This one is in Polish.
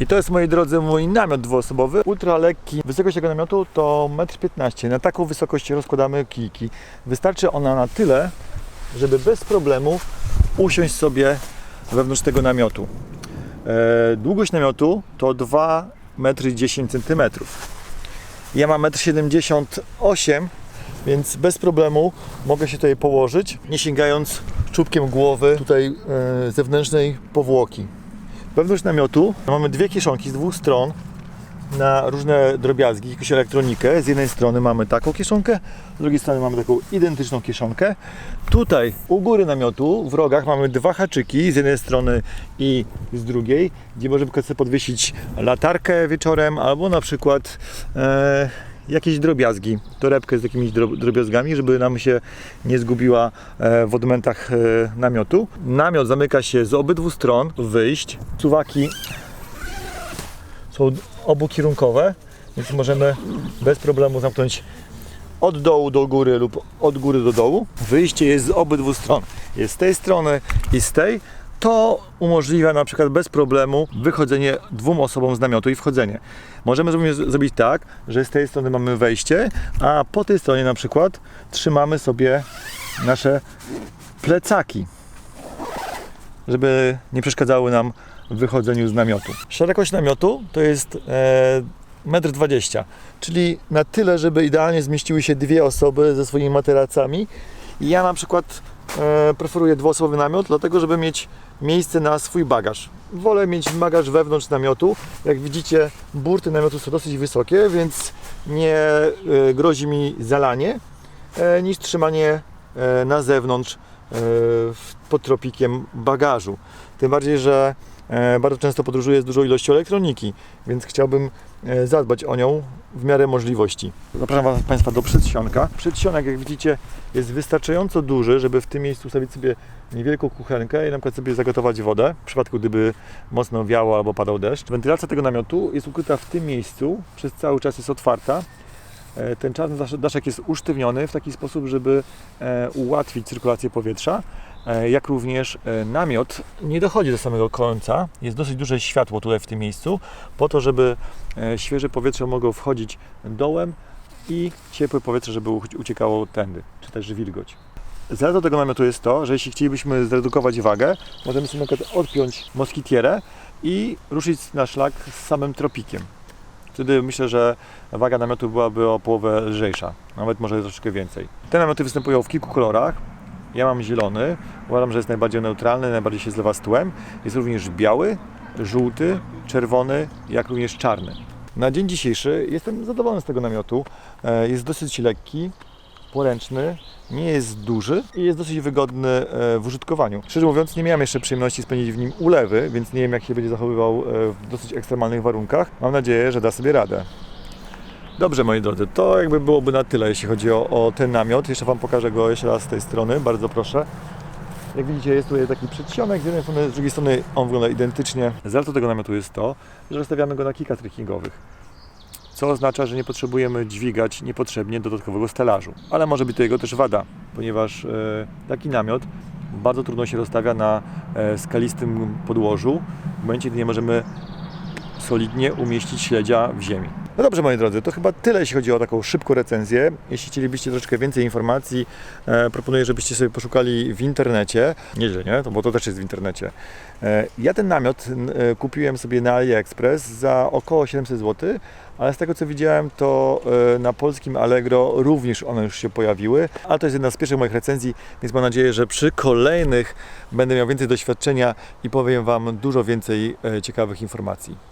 I to jest, moi drodzy, mój namiot dwuosobowy. Ultra lekki. Wysokość tego namiotu to 1,15 m. Na taką wysokość rozkładamy kijki. Wystarczy ona na tyle, żeby bez problemu usiąść sobie wewnątrz tego namiotu. E, długość namiotu to 2,10 m. Ja mam 1,78 m, więc bez problemu mogę się tutaj położyć, nie sięgając czubkiem głowy tutaj e, zewnętrznej powłoki. Wewnątrz namiotu mamy dwie kieszonki z dwóch stron na różne drobiazgi, jakąś elektronikę. Z jednej strony mamy taką kieszonkę, z drugiej strony mamy taką identyczną kieszonkę. Tutaj u góry namiotu w rogach mamy dwa haczyki z jednej strony i z drugiej, gdzie możemy sobie podwiesić latarkę wieczorem albo na przykład e, jakieś drobiazgi, torebkę z jakimiś dro- drobiazgami, żeby nam się nie zgubiła e, w odmętach e, namiotu. Namiot zamyka się z obydwu stron wyjść. Suwaki są obukierunkowe, więc możemy bez problemu zamknąć od dołu do góry lub od góry do dołu. Wyjście jest z obydwu stron. Jest z tej strony i z tej. To umożliwia na przykład bez problemu wychodzenie dwóm osobom z namiotu i wchodzenie. Możemy zrobić, zrobić tak, że z tej strony mamy wejście, a po tej stronie na przykład trzymamy sobie nasze plecaki, żeby nie przeszkadzały nam w wychodzeniu z namiotu. Szerokość namiotu to jest e, 1,20 m, czyli na tyle, żeby idealnie zmieściły się dwie osoby ze swoimi materacami. I Ja na przykład preferuję dwuosobowy namiot, dlatego żeby mieć miejsce na swój bagaż. Wolę mieć bagaż wewnątrz namiotu. Jak widzicie, burty namiotu są dosyć wysokie, więc nie e, grozi mi zalanie, e, niż trzymanie e, na zewnątrz e, pod tropikiem bagażu. Tym bardziej, że e, bardzo często podróżuję z dużą ilością elektroniki, więc chciałbym e, zadbać o nią w miarę możliwości. Zapraszam Was, Państwa do przedsionka. Przedsionek, jak widzicie, jest wystarczająco duży, żeby w tym miejscu ustawić sobie niewielką kuchenkę i na przykład sobie zagotować wodę, w przypadku gdyby mocno wiało albo padał deszcz. Wentylacja tego namiotu jest ukryta w tym miejscu, przez cały czas jest otwarta. E, Ten czarny dasz- daszek jest usztywniony w taki sposób, żeby e, ułatwić cyrkulację powietrza, e, jak również e, namiot nie dochodzi do samego końca. Jest dosyć duże światło tutaj w tym miejscu, po to, żeby e, świeże powietrze mogło wchodzić dołem i ciepłe powietrze, żeby uciekało tędy, czy też wilgoć. Zaletą tego namiotu jest to, że jeśli chcielibyśmy zredukować wagę, możemy sobie na przykład odpiąć moskitierę i ruszyć na szlak z samym tropikiem. Wtedy myślę, że waga namiotu byłaby o połowę lżejsza, nawet może troszeczkę więcej. Te namioty występują w kilku kolorach. Ja mam zielony, uważam, że jest najbardziej neutralny, najbardziej się zlewa z tłem. Jest również biały, żółty, czerwony, jak również czarny. Na dzień dzisiejszy jestem zadowolony z tego namiotu. E, Jest dosyć lekki, poręczny, nie jest duży i jest dosyć wygodny e, w użytkowaniu. Szczerze mówiąc, nie miałem jeszcze przyjemności spędzić w nim ulewy, więc nie wiem, jak się będzie zachowywał e, w dosyć ekstremalnych warunkach. Mam nadzieję, że da sobie radę. Dobrze, moi drodzy, to jakby byłoby na tyle, jeśli chodzi o, o ten namiot. Jeszcze Wam pokażę go jeszcze raz z tej strony, bardzo proszę. Jak widzicie, jest tutaj taki przedsionek z jednej strony, z drugiej strony on wygląda identycznie. Zaletą tego namiotu jest to, że rozstawiamy go na kilkach trekkingowych co oznacza, że nie potrzebujemy dźwigać niepotrzebnie dodatkowego stelażu. Ale może być to jego też wada, ponieważ e, taki namiot bardzo trudno się rozstawia na e, skalistym podłożu, w momencie, gdy nie możemy solidnie umieścić śledzia w ziemi. No dobrze, moi drodzy, to chyba tyle, jeśli chodzi o taką szybką recenzję. Jeśli chcielibyście troszeczkę więcej informacji, e, proponuję, żebyście sobie poszukali w internecie. Nieźle, nie? To, bo to też jest w internecie. E, ja ten namiot e, kupiłem sobie na AliExpress za około 700 zł, ale z tego co widziałem, to e, na polskim Allegro również one już się pojawiły. Ale to jest jedna z pierwszych moich recenzji, więc mam nadzieję, że przy kolejnych będę miał więcej doświadczenia i powiem Wam dużo więcej e, ciekawych informacji.